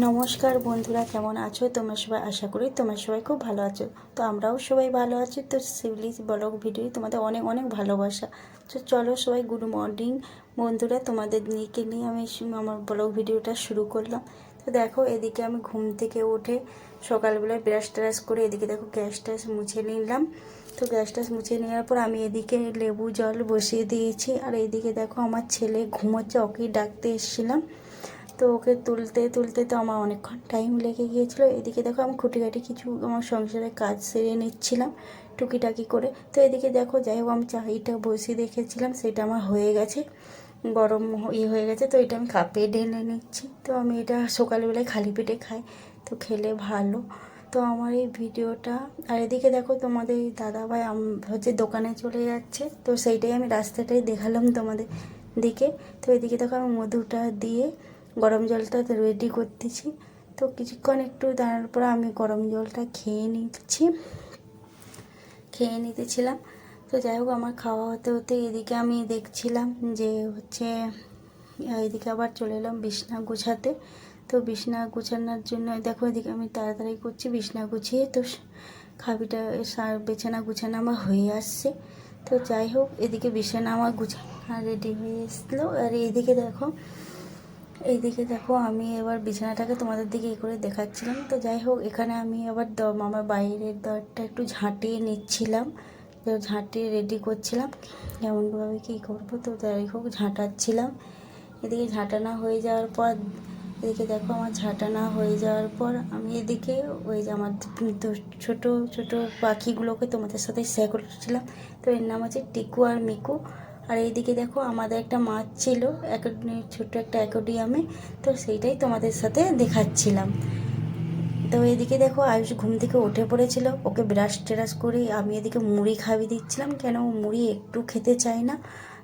নমস্কার বন্ধুরা, কেমন আছো? তোমরা সবাই আশা করি তোমরা সবাই খুব ভালো আছো। তো আমরাও সবাই ভালো আছি। তো শিবলি ব্লগ ভিডিও তোমাদের অনেক অনেক ভালোবাসা। তো চলো সবাই গুড মর্নিং। বন্ধুরা, তোমাদের নিয়ে নিয়ে আমি আমার ব্লগ ভিডিওটা শুরু করলাম। তো দেখো, এদিকে আমি ঘুম থেকে উঠে সকালবেলায় ব্রাশ ট্রাশ করে এদিকে দেখো গ্যাস ট্যাস মুছে নিলাম। তো গ্যাস ট্যাস মুছে নেওয়ার পর আমি এদিকে লেবু জল বসিয়ে দিয়েছি। আর এদিকে দেখো আমার ছেলে ঘুমোচ্ছে, ওকেই ডাকতে এসেছিলাম। তো ওকে তুলতে তুলতে তো আমার অনেকক্ষণ টাইম লেগে গিয়েছিল। এদিকে দেখো আমি খুঁটিখাটি কিছু আমার সংসারের কাজ সেরে নিচ্ছিলাম, টুকিটাকি করে। তো এদিকে দেখো, যাই হোক আমি চাইটা বসিয়ে দেখেছিলাম, সেটা আমার হয়ে গেছে। গরম ইয়ে হয়ে গেছে, তো এটা আমি কাপে ঢেলে নিচ্ছি। তো আমি এটা সকালবেলায় খালি পেটে খাই, তো খেলে ভালো। তো আমার এই ভিডিওটা, আর এদিকে দেখো তোমাদের এই দাদাভাই আম- হচ্ছে দোকানে চলে যাচ্ছে, তো সেইটাই আমি রাস্তাটাই দেখালাম তোমাদের দিকে। তো এদিকে দেখো আমি মধুটা দিয়ে গরম জলটা রেডি করতেছি। তো কিছুক্ষণ একটু দাঁড়ানোর পর আমি গরম জলটা খেয়ে নিচ্ছি। খেয়ে নিতেছিলাম। তো যাই হোক, আমার খাওয়া হতে হতে এদিকে আমি দেখছিলাম যে হচ্ছে এদিকে আবার চলে এলাম বিছনা গুছাতে। তো বিছনা গুছানোর জন্য, দেখো এদিকে আমি তাড়াতাড়ি করছি বিছনা গুছিয়ে। তো খাবিটা বিছানা গুছানো আমার হয়ে আসছে। তো যাই হোক, এদিকে বিছানা আমার গুছানো রেডি হয়ে এসলো। আর এইদিকে দেখো এইদিকে দেখো, আমি এবার বিছানাটাকে তোমাদের দিকে এই করে দেখাচ্ছিলাম। তো যাই হোক, এখানে আমি আবার আমার বাইরের দরটা একটু ঝাঁটিয়ে নিচ্ছিলাম। তো ঝাঁটিয়ে রেডি করছিলাম। কেমনভাবে কী করব? তো যাই হোক, ঝাঁটাচ্ছিলাম। এদিকে ঝাঁটানা হয়ে যাওয়ার পর, এদিকে দেখো আমার ঝাঁটানা হয়ে যাওয়ার পর, আমি এদিকে ওই যে আমার ছোটো ছোটো পাখিগুলোকে তোমাদের সাথে শেয়ার করছিলাম। তো এর নাম হচ্ছে টিকু আর মিকু। আর এইদিকে দেখো আমাদের একটা মাছ ছিল এক ছোট্ট একটা অ্যাকোডিয়ামে তো সেইটাই তোমাদের সাথে দেখাচ্ছিলাম। তো এদিকে দেখো আয়ুষ ঘুম থেকে উঠে পড়েছিল, ওকে ব্রাশ ট্রাশ করে আমি এদিকে মুড়ি খাইয়ে দিচ্ছিলাম, কেন ও মুড়ি একটু খেতে চায় না।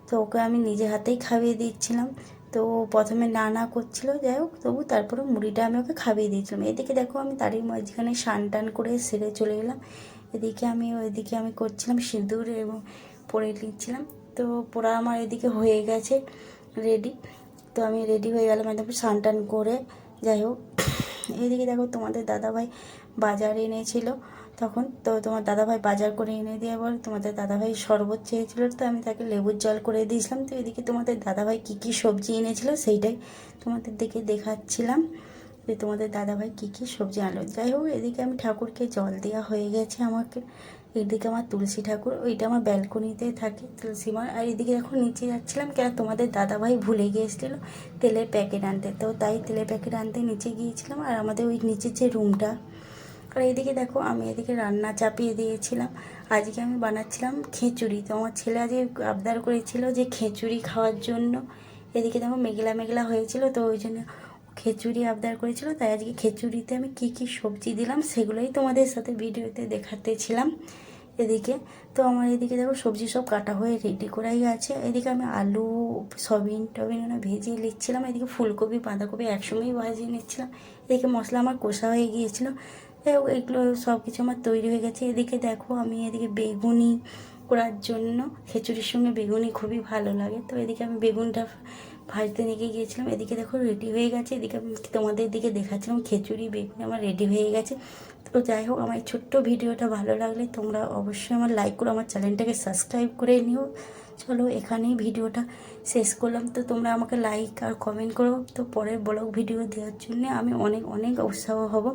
তো ওকে আমি নিজে হাতেই খাইয়ে দিচ্ছিলাম। তো প্রথমে না না করছিল, যাই হোক, তবু তারপরে মুড়িটা আমি ওকে খাইয়ে দিয়েছিলাম। এদিকে দেখো আমি তারই মাঝখানে স্নান টান করে সেরে চলে এলাম। এদিকে আমি, ওইদিকে আমি করছিলাম সিঁদুর এবং পরে নিচ্ছিলাম। তো পোড়া আমার এদিকে হয়ে গেছে রেডি তো আমি রেডি হয়ে গেলাম একদম স্নান টান করে, যাই হোক। এইদিকে দেখো তোমাদের দাদাভাই বাজার এনেছিল। তখন তো তোমার দাদাভাই বাজার করে এনে দিয়ে আবার তোমাদের দাদাভাই শরবত চেয়েছিল তো আমি তাকে লেবুর জল করে দিয়েছিলাম। তো এদিকে তোমাদের দাদাভাই কী কী সবজি এনেছিল সেইটাই তোমাদের দিকে দেখাচ্ছিলাম। যে তোমাদের দাদাভাই কী কী সবজি আনলো যাই হোক, এদিকে আমি ঠাকুরকে জল দেওয়া হয়ে গেছে আমাকে। এদিকে আমার তুলসী ঠাকুর, ওইটা আমার ব্যালকনিতে থাকে তুলসী মা আর এদিকে এখন নিচে যাচ্ছিলাম কেন? তোমাদের দাদাভাই ভুলে গিয়েছিল তেলের প্যাকেট আনতে। তো তাই তেলের প্যাকেট আনতে নিচে গিয়েছিলাম আর আমাদের ওই নিচের যে রুমটা। আর এদিকে দেখো, আমি এদিকে রান্না চাপিয়ে দিয়েছিলাম। আজকে আমি বানাচ্ছিলাম খিচুড়ি। তো আমার ছেলে আজকে আবদার করেছিল যে খিচুড়ি খাওয়ার জন্য। এদিকে দেখো, মেঘলা মেঘলা হয়েছিল, তো ওই জন্য খিচুড়ি আবদার করেছিল, তাই আজকে খিচুড়িতে আমি কি কি সবজি দিলাম সেগুলোই তোমাদের সাথে ভিডিওতে দেখাতেছিলাম এদিকে। তো আমার এদিকে দেখো সবজি সব কাটা হয়ে রেডি করাই আছে। এদিকে আমি আলু সবিন টবিন ভেজিয়ে নিচ্ছিলাম। এদিকে ফুলকপি, বাঁধাকপি একসঙ্গেই ভাজিয়ে নিচ্ছিলাম। এদিকে মশলা আমার কষা হয়ে গিয়েছিল। এগুলো সব কিছু আমার তৈরি হয়ে গেছে। এদিকে দেখো আমি এদিকে বেগুনি করার জন্য, খিচুড়ির সঙ্গে বেগুনি খুবই ভালো লাগে। তো এদিকে আমি বেগুনটা ভাজতে নিয়ে গিয়েছিলাম, এদিকে দেখো রেডি হয়ে গেছে, এদিকে আমি তোমাদের দিকে দেখাচ্ছিলাম, খিচুড়ি, বেগুনি আমার রেডি হয়ে গেছে। তো যাই হোক, আমার এই ছোট্ট ভিডিওটা ভালো লাগলে তোমরা অবশ্যই আমার লাইক করো, আমার চ্যানেলটাকে সাবস্ক্রাইব করে নিও। চলো এখানেই ভিডিওটা শেষ করলাম। তো তোমরা আমাকে লাইক আর কমেন্ট করো। তো পরের ব্লগ ভিডিও দেওয়ার জন্য আমি অনেক অনেক উৎসাহ হব।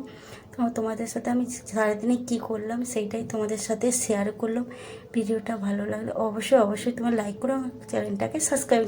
তো তোমাদের সাথে আমি সারাদিনে কী করলাম সেইটাই তোমাদের সাথে শেয়ার করলাম। ভিডিওটা ভালো লাগলে অবশ্যই অবশ্যই তোমার লাইক করো, আমার চ্যানেলটাকে সাবস্ক্রাইব